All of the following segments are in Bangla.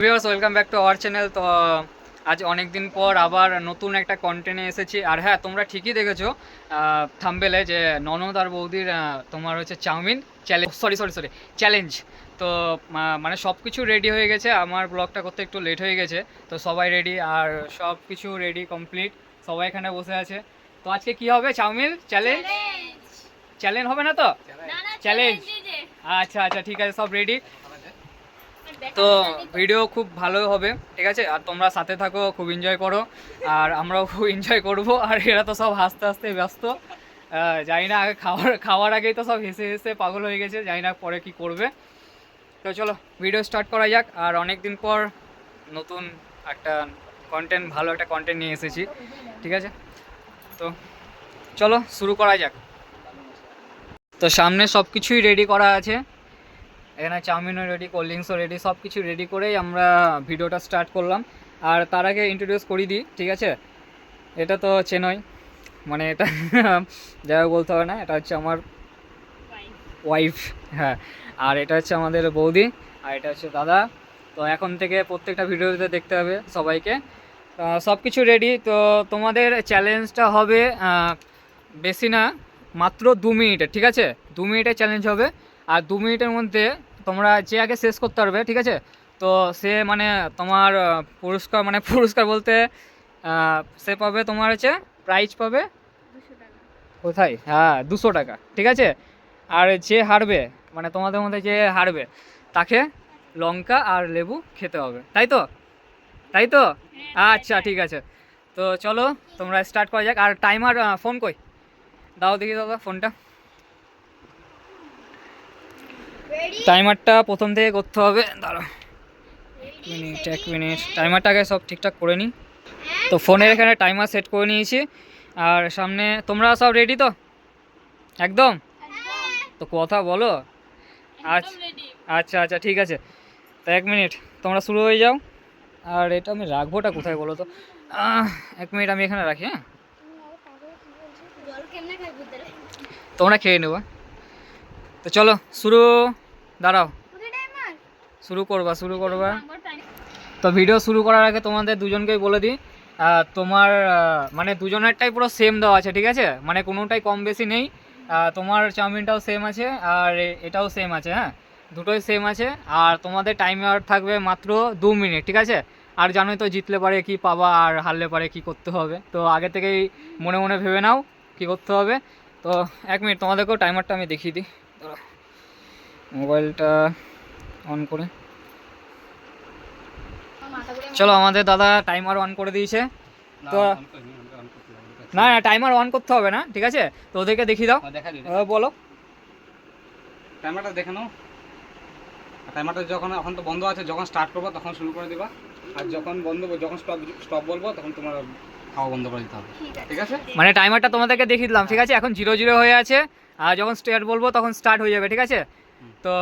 Viewers welcome back to our channel তো আজ অনেক দিন পর আবার নতুন একটা কন্টেন্টে এসেছি। আর হ্যাঁ তোমরা ঠিকই দেখেছ থাম্বেলে যে ননদ আর বৌদির তোমার হচ্ছে chowmein challenge sorry sorry sorry challenge তো মানে সব কিছু রেডি হয়ে গেছে। আমার ব্লগটা করতে একটু লেট হয়ে গেছে। তো সবাই রেডি আর সব কিছু রেডি কমপ্লিট সবাই এখানে বসে আছে। তো আজকে কি হবে চাউমিন চ্যালেঞ্জ চ্যালেঞ্জ হবে না তো? চ্যালেঞ্জ আচ্ছা আচ্ছা ঠিক আছে সব রেডি তো ভিডিও খুব ভালো হবে, ঠিক আছে? আর তোমরা সাথে থাকো, খুব এনজয় করো। আর আমরাও খুব এনজয় করব। আর এরা তো সব হাসতে হাসতে ব্যস্ত। জানি না, আগে খাওয়ার খাওয়ার আগেই তো সব হেসে হেসে পাগল হয়ে গেছে। জানি না পরে কি করবে। তো চলো ভিডিও স্টার্ট করা যাক। আর অনেক দিন পর নতুন একটা কন্টেন্ট ভালো একটা কন্টেন্ট নিয়ে এসেছি, ঠিক আছে? তো চলো, শুরু করা যাক। তো সামনে সব কিছুই রেডি করা আছে। এখানে চাউমিনও রেডি কোল্ড ড্রিঙ্কসও রেডি সব কিছু রেডি করেই আমরা ভিডিওটা স্টার্ট করলাম। আর তার আগে ইন্ট্রোডিউস করিয়ে দিই ঠিক আছে? এটা তো চেনই মানে এটা যাই বলতে হবে না, এটা হচ্ছে আমার ওয়াইফ হ্যাঁ। আর এটা হচ্ছে আমাদের বৌদি, আর এটা হচ্ছে দাদা। তো এখন থেকে প্রত্যেকটা ভিডিওতে দেখতে হবে সবাইকে। সব কিছু রেডি তো তোমাদের চ্যালেঞ্জটা হবে বেশি না, মাত্র দু মিনিটের ঠিক আছে? দু মিনিটের চ্যালেঞ্জ হবে। আর দু মিনিটের মধ্যে তোমরা যে আগে শেষ করতে পারবে ঠিক আছে? তো সে মানে তোমার পুরস্কার মানে পুরস্কার বলতে সে পাবে তোমার হচ্ছে প্রাইজ পাবে কোথায়? হ্যাঁ দুশো টাকা ঠিক আছে? আর যে হারবে মানে তোমাদের মধ্যে যে হারবে তাকে লঙ্কা আর লেবু খেতে হবে তাই তো? তাই তো? আচ্ছা ঠিক আছে। তো চলো তোমরা স্টার্ট করা যাক। আর টাইমার ফোন কই? দাও দেখি দাদা ফোনটা টাইমারটা প্রথম থেকে করতে হবে। দাঁড়া। এক মিনিট এক মিনিট টাইমারটাকে সব ঠিকঠাক করে নিই তো ফোনের এখানে টাইমার সেট করে নিয়েছি। আর সামনে তোমরা সব রেডি তো? একদম? তো কথা বলো। আচ্ছা আচ্ছা আচ্ছা ঠিক আছে। তো এক মিনিট তোমরা শুরু হয়ে যাও। আর এটা আমি রাখবোটা কোথায় বলো তো? এক মিনিট আমি এখানে রাখি হ্যাঁ? তোমরা খেয়ে নেব। তো চলো শুরু। দাঁড়াও। শুরু করবা শুরু করবা। তো ভিডিও শুরু করার আগে তোমাদের দুজনকেই বলে দিই তোমার মানে দুজনেরটাই পুরো সেম দেওয়া আছে ঠিক আছে? মানে কোনোটাই কম বেশি নেই। তোমার চাউমিনটাও সেম আছে আর এটাও সেম আছে হ্যাঁ? দুটোই সেম আছে আর তোমাদের টাইমার থাকবে মাত্র দু মিনিট ঠিক আছে? আর জানোই তো জিতলে পারে কি পাবা আর হারলে পারে কি করতে হবে। তো আগে থেকেই মনে মনে ভেবে নাও কি করতে হবে। তো এক মিনিট তোমাদেরকেও টাইমারটা আমি দেখিয়ে দিই। মোবাইলটা অন করে। চলো আমাদের দাদা টাইমার অন করে দিয়েছে। তো না না টাইমার অন করতে হবে না ঠিক আছে? তো ওদেরকে দেখিয়ে দাও। দেখা বলো। টাইমারটা দেখে নাও। টাইমারটা যখন এখন তো বন্ধ আছে যখন স্টার্ট করব তখন শুরু করে দিবা। আর যখন বন্ধ যখন স্টপ স্টপ বলব তখন তোমার খাওয়া বন্ধ করে দিতে হবে। ঠিক আছে। ঠিক আছে? মানে টাইমারটা তোমাদেরকে দেখিয়ে দিলাম ঠিক আছে? এখন জিরো জিরো হয়ে আছে। আর যখন স্টার্ট বলব তখন স্টার্ট হয়ে যাবে ঠিক আছে? তো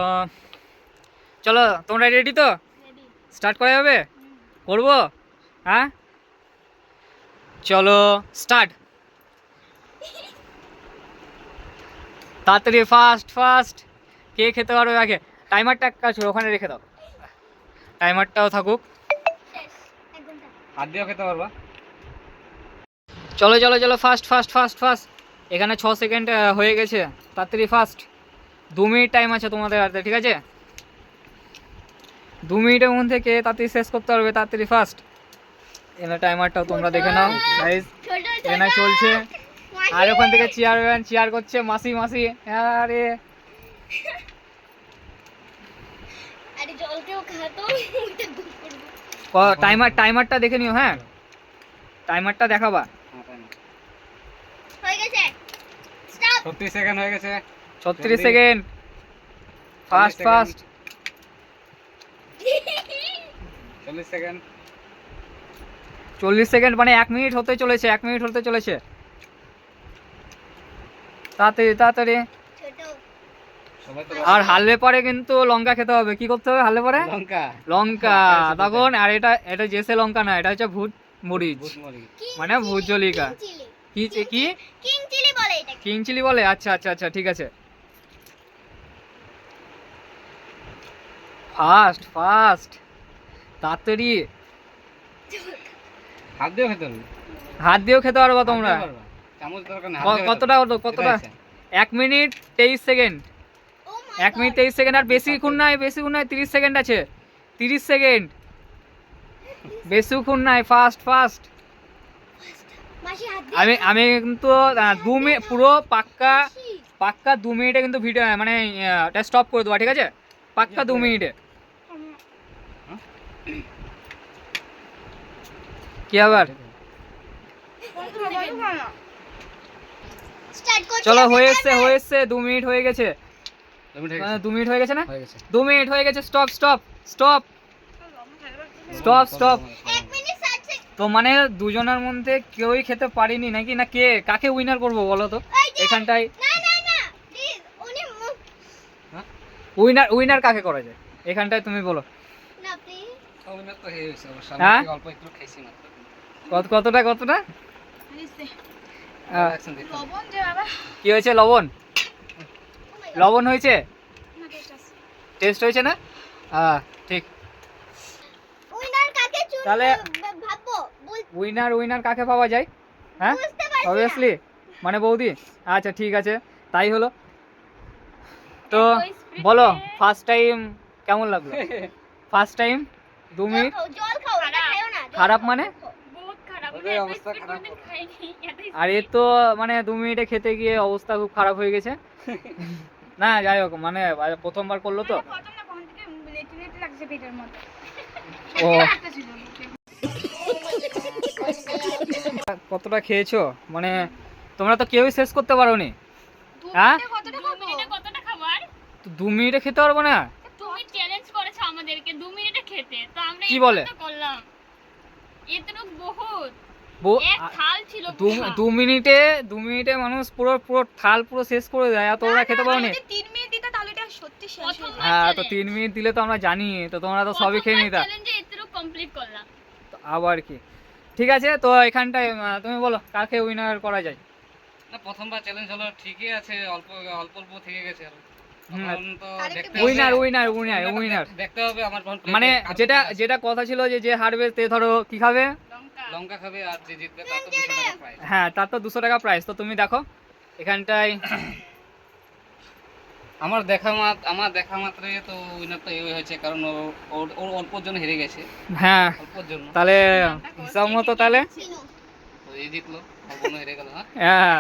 চলো তোমরা রেডি তো? স্টার্ট করা যাবে? করব? হ্যাঁ? চলো স্টার্ট তাড়াতাড়ি ফাস্ট ফাস্ট কে খেতে পারবে আগে? টাইমারটা এক কাজ ওখানে রেখে দাও। টাইমারটাও থাকুক। হাত দিয়েও খেতে পারবা? চলো চলো চলো ফাস্ট ফাস্ট ফাস্ট ফাস্ট এখানে ছ সেকেন্ড হয়ে গেছে। তাড়াতাড়ি ফাস্ট দু মিনিট টাইম আছে তোমাদের হাতে ঠিক আছে? দু মিনিটের মধ্যে কে তাড়াতাড়ি শেষ করতে পারবে তাড়াতাড়ি ফার্স্ট এখানে টাইমারটাও তোমরা দেখে নাও গাইজ এখানে চলছে। আর ওখান থেকে চেয়ার ম্যান চেয়ার করছে মাসি মাসি। আরে। টাইমার টাইমারটা দেখে নিও হ্যাঁ। টাইমারটা দেখাবা। হ্যাঁ, গেছে। সেকেন্ড হয়ে গেছে। ছত্রিশ। সেকেন্ড। ফাস্ট। ফাস্ট চল্লিশ সেকেন্ড। চল্লিশ সেকেন্ড মানে এক মিনিট হতে চলেছে এক মিনিট হতে চলেছে। তাড়াতাড়ি তাড়াতাড়ি। ছোট। আর হারলে পরে কিন্তু লঙ্কা খেতে হবে। কি করতে হবে হারলে পরে? লঙ্কা। লঙ্কা। তখন আর এটা এটা জেসে লঙ্কা না এটা হচ্ছে ভূত মরিচ। মানে ভূত জলিকা। কি কি কিং? চিলি বলে এটা কিং চিলি বলে? আচ্ছা আচ্ছা আচ্ছা ঠিক আছে। ফাস্ট ফাস্ট তাড়াতাড়ি। হাত দিয়েও খেতে হাত দিয়েও খেতে পারব তোমরা। কতটা। কত- কতটা? এক মিনিট তেইশ সেকেন্ড। এক মিনিট তেইশ সেকেন্ড আর বেশিক্ষণ নাই বেশিক্ষণ নাই তিরিশ সেকেন্ড আছে। তিরিশ সেকেন্ড। বেশিক্ষণ নাই ফাস্ট ফাস্ট আমি আমি কিন্তু দু মিনিট পুরো পাক্কা পাক্কা দু মিনিটে কিন্তু ভিডিও মানে এটা স্টপ করে দেবো ঠিক আছে? পাক্কা দু মিনিটে। কি আবার? চলো আমি, হয়ে bye হয়ে এসছে দু মিনিট হয়ে গেছে। দু মিনিট হয়ে গেছে। হয়ে গেছে না? দু মিনিট হয়ে গেছে stop stop stop stop stop তো মানে দুজনের মধ্যে কেউই খেতে পারিনি নাকি? না কে? কাকে উইনার করব বলো তো? এখানটায়। না না না প্লিজ উনি মুখ- উইনার উইনার কাকে করা যায়? এখানটায় তুমি বলো। না কত কতটা কতটা। কি হয়েছে লবণ? লবণ হয়েছে? টেস্ট হয়েছে না? হ্যাঁ ঠিক। উইনার কাকে চুন তাহলে- উইনার উইনার কাকে পাওয়া যায়? হ্যাঁ? বুঝতে পারছি না। অবভিয়াসলি মানে বৌদি? আচ্ছা ঠিক আছে। তাই হলো। তো বলো ফার্স্ট টাইম কেমন লাগল? ফার্স্ট টাইম দু মিনিট। না খারাপ মানে? আর এর তো মানে দু মিনিটে খেতে গিয়ে অবস্থা খুব খারাপ হয়ে গেছে। না যাই হোক মানে প্রথমবার করল তো। না মধ্যে। ও। কতটা খেয়েছো? মানে তোমরা তো কেউই শেষ করতে পারোনি। হ্যাঁ? কতটা খাব? মিনিটে কতটা খাবার তো দু মিনিটে খেতে পারব না? করেছ আমাদেরকে দু মিনিটে খেতে। তো আমরা কি বলে? করলাম। এতটুক বহুত। দু মিনিটে দু মিনিটে মানুষ পুরো পুরো থাল পুরো শেষ করে দেয় আর তোমরা খেতে পারোনি তিন মিনিট দিতে তাহলে এটা সত্যি শেষ হ্যাঁ তো তিন মিনিট দিলে তো আমরা জানি তো তোমরা তো সবই খেয়ে নিতা। চ্যালেঞ্জে এতটুক কমপ্লিট করলাম। তো আবার কি? ঠিক আছে তো এখানটায় তুমি বলো কাকে উইনার করা যায়? না, প্রথমবার চ্যালেঞ্জ হলো ঠিকই আছে অল্প অল্প অল্প থেকে গেছে আর উইনার উইনার উইনার উইনার দেখতে হবে। আমার মানে যেটা যেটা কথা ছিল যে যে হারবে তে ধরো কি খাবে? লঙ্কা। লঙ্কা খাবে আর যে জিতবে তার তো দুশো টাকা প্রাইস হ্যাঁ তার তো দুশো টাকা প্রাইস তো তুমি দেখো এখানটায় আমার দেখা মাত আমার দেখা মাত্রে তো উইনার তো এই হয়েছে কারণ ও- ওর ওর অল্পর জন্য হেরে গেছে। হ্যাঁ অল্পর জন্য। তাহলে হিসাব মতো তাহলে। এই জিতলো অল্প জন্য হেরে গেল হ্যাঁ? হ্যাঁ।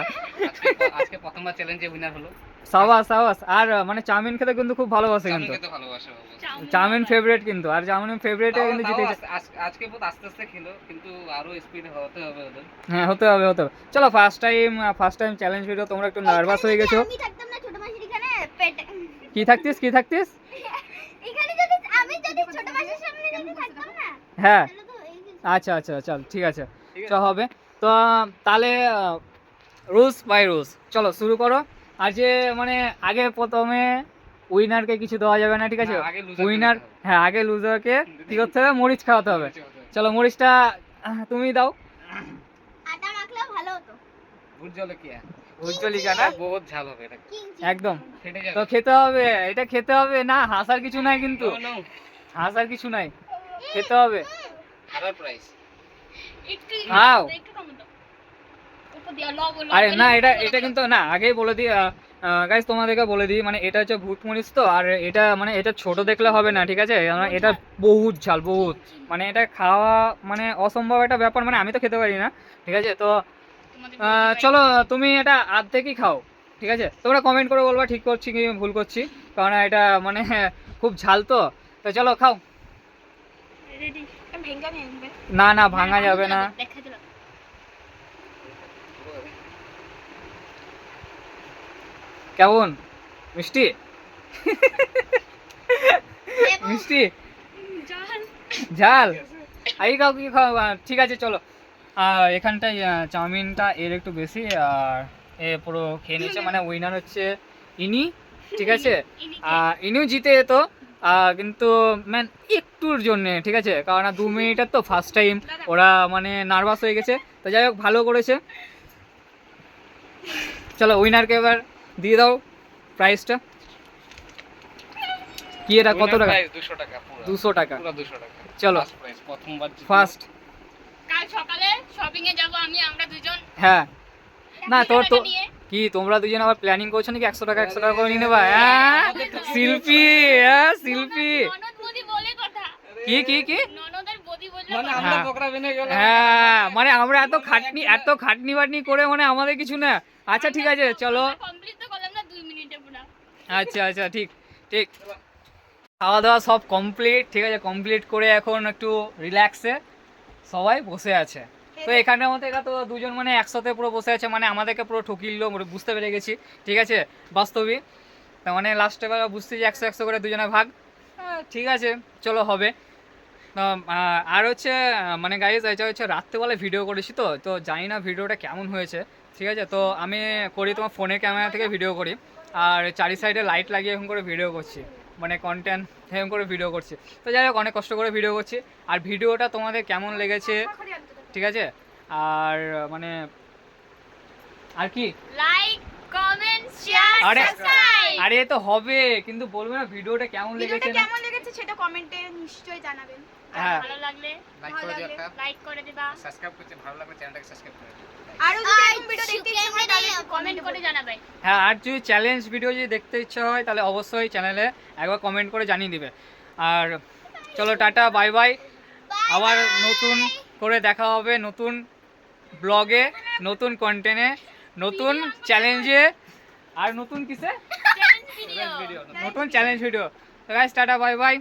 আজকে আজকে প্রথমবার চ্যালেঞ্জে উইনার হলো। সাবাস সাবাস। আর মানে চাউমিন খেতে কিন্তু খুব ভালোবাসে কিন্তু। খেতে ভালোবাসে বাবু। চাউমিন ফেভারিট কিন্তু। আর চাউমিন ফেভারিটে কিন্তু আজ- আজকে বহুত আস্তে আস্তে খেলো কিন্তু আরও স্পিড হতে হবে ওদের। হ্যাঁ হতে হবে হতে হবে। চলো first time first time challenge video তোমরা একটু নার্ভাস হয়ে গেছো। আমি থাকতাম না ছোট মাসির এখানে পেটে। কি থাকতিস কি থাকতিস? এখানে যদি আমি যদি ছোট মাসির সামনে যদি থাকতাম না হ্যাঁ। তাহলে তো এই যে- আচ্ছা আচ্ছা চল ঠিক আছে। তো হবে। তো তাহলে রুলস বাই রুলস চলো শুরু করো। যে মানে আগে প্রথমে উইনারকে কিছু দেওয়া যাবে না ঠিক আছে? উইনার হ্যাঁ আগে লুজারকে কি করতে হবে? মরিচ খাওয়াতে হবে। চলো মরিচটা তুমি দাও। আটা মাখলেও ভালো হতো। ভুট জলে কি আর? উজ্জ্বলিকা না? বহুত ঝাল হবে এটা একদম। তো খেতে হবে এটা খেতে হবে। না হাসার কিছু নাই কিন্তু। হাসার কিছু নাই। খেতে হবে। হারার প্রাইস একটু খাও। একটু টমেটো উপর দিয়ে লবণ আরে না এটা এটা কিন্তু না আগেই বলে দিই গাইস তোমাদেরকে বলে দিই মানে এটা হচ্ছে ভূত মরিচ তো আর এটা মানে এটা ছোট দেখলে হবে না ঠিক আছে? এটা বহুত ঝাল বহুত। মানে এটা খাওয়া মানে অসম্ভব একটা ব্যাপার মানে আমি তো খেতে পারি না ঠিক আছে? তো চলো তুমি এটা আর্ধেকই খাও ঠিক আছে? তোমরা কমেন্ট করে বলবা ঠিক করছি কি ভুল করছি কারণ এটা মানে খুব ঝাল তো। তো চলো খাও। না না ভাঙা যাবে না দেখা দিলাম কেমন? মিষ্টি? মিষ্টি? ঝাল এই খাও কি খাও ঠিক আছে চলো। আর এখানটায় চাউমিনটা এর একটু বেশি আর এ পুরো খেয়ে নিচ্ছে মানে উইনার হচ্ছে ইনি ঠিক আছে? আর ইনিও জিতে যেত কিন্তু ম্যান একটুর জন্যে ঠিক আছে? কারণ দু মিনিটের তো ফার্স্ট টাইম ওরা মানে নার্ভাস হয়ে গেছে। তো যাই হোক ভালো করেছে। চলো উইনারকে এবার দিয়ে দাও প্রাইসটা কি এটা? কত টাকা? দুশো টাকা পুরো। দুশো টাকা। পুরো দুশো টাকা। চলো। প্রথমবার ফার্স্ট কাল সকালে শপিং এ যাব আমি আমরা দুজন। হ্যাঁ। না তোর তো কি তোমরা দুজন আবার প্ল্যানিং করছ নাকি? একশো টাকা একশো টাকা করে নিয়ে নেবা? হ্যাঁ শিল্পী হ্যাঁ শিল্পী। বলে কথা। কি কি কি? মানে আমরা হ্যাঁ। হ্যাঁ মানে আমরা এত খাটনি এত খাটনি বাটনি করে মানে আমাদের কিছু না। আচ্ছা ঠিক আছে চলো কমপ্লিট তো করলাম না দুই মিনিটে পুরো আচ্ছা আচ্ছা ঠিক ঠিক। খাওয়া দাওয়া সব কমপ্লিট ঠিক আছে কমপ্লিট করে এখন একটু রিল্যাক্সে সবাই বসে আছে। তো এখানের মধ্যে এরা তো দুজন মানে একসাথে পুরো বসে আছে মানে আমাদেরকে পুরো ঠকিল বুঝতে পেরে গেছি। ঠিক আছে বাস্তবিক তা মানে লাস্টে বেলা বুঝতে যে একশো একশো করে দুজনে ভাগ। ঠিক আছে চলো হবে। তো, আর হচ্ছে মানে গাইজ এটা হচ্ছে রাত্রেবেলায় ভিডিও করেছি তো তো জানি না ভিডিওটা কেমন হয়েছে। ঠিক আছে তো আমি করি তোমার ফোনের ক্যামেরা থেকে ভিডিও করি। আর চারি সাইডে লাইট লাগিয়ে এখন করে ভিডিও করছি। মানে কন্টেন্ট এরকম করে ভিডিও করছি। তো যাই হোক অনেক কষ্ট করে ভিডিও করছি। আর ভিডিওটা তোমাদের কেমন লেগেছে? ঠিক আছে? আর মানে আর কি? লাইক কমেন্ট শেয়ার আরে সাবস্ক্রাইব আরে তো হবে কিন্তু বলবে না ভিডিওটা কেমন লেগেছে না? কেমন লেগেছে সেটা কমেন্টে নিশ্চয়ই জানাবেন। হ্যাঁ। ভালো লাগলে Like করে একটা। লাইক করে দিবা Subscribe করতে ভালো লাগলে চ্যানেলটাকে সাবস্ক্রাইব করে দিও। আরও যদি এরকম ভিডিও দেখতে ইচ্ছে হয় তাহলে কমেন্ট করে জানাবে। হ্যাঁ আর যদি চ্যালেঞ্জ ভিডিও যদি দেখতে ইচ্ছা হয় তাহলে অবশ্যই চ্যানেলে একবার কমেন্ট করে জানিয়ে দিবে। আর চলো টাটা বাই বাই আবার নতুন করে দেখা হবে নতুন ব্লগে নতুন কন্টেন্টে নতুন চ্যালেঞ্জে আর নতুন কিসে? ভিডিও নতুন challenge video guys tata bye bye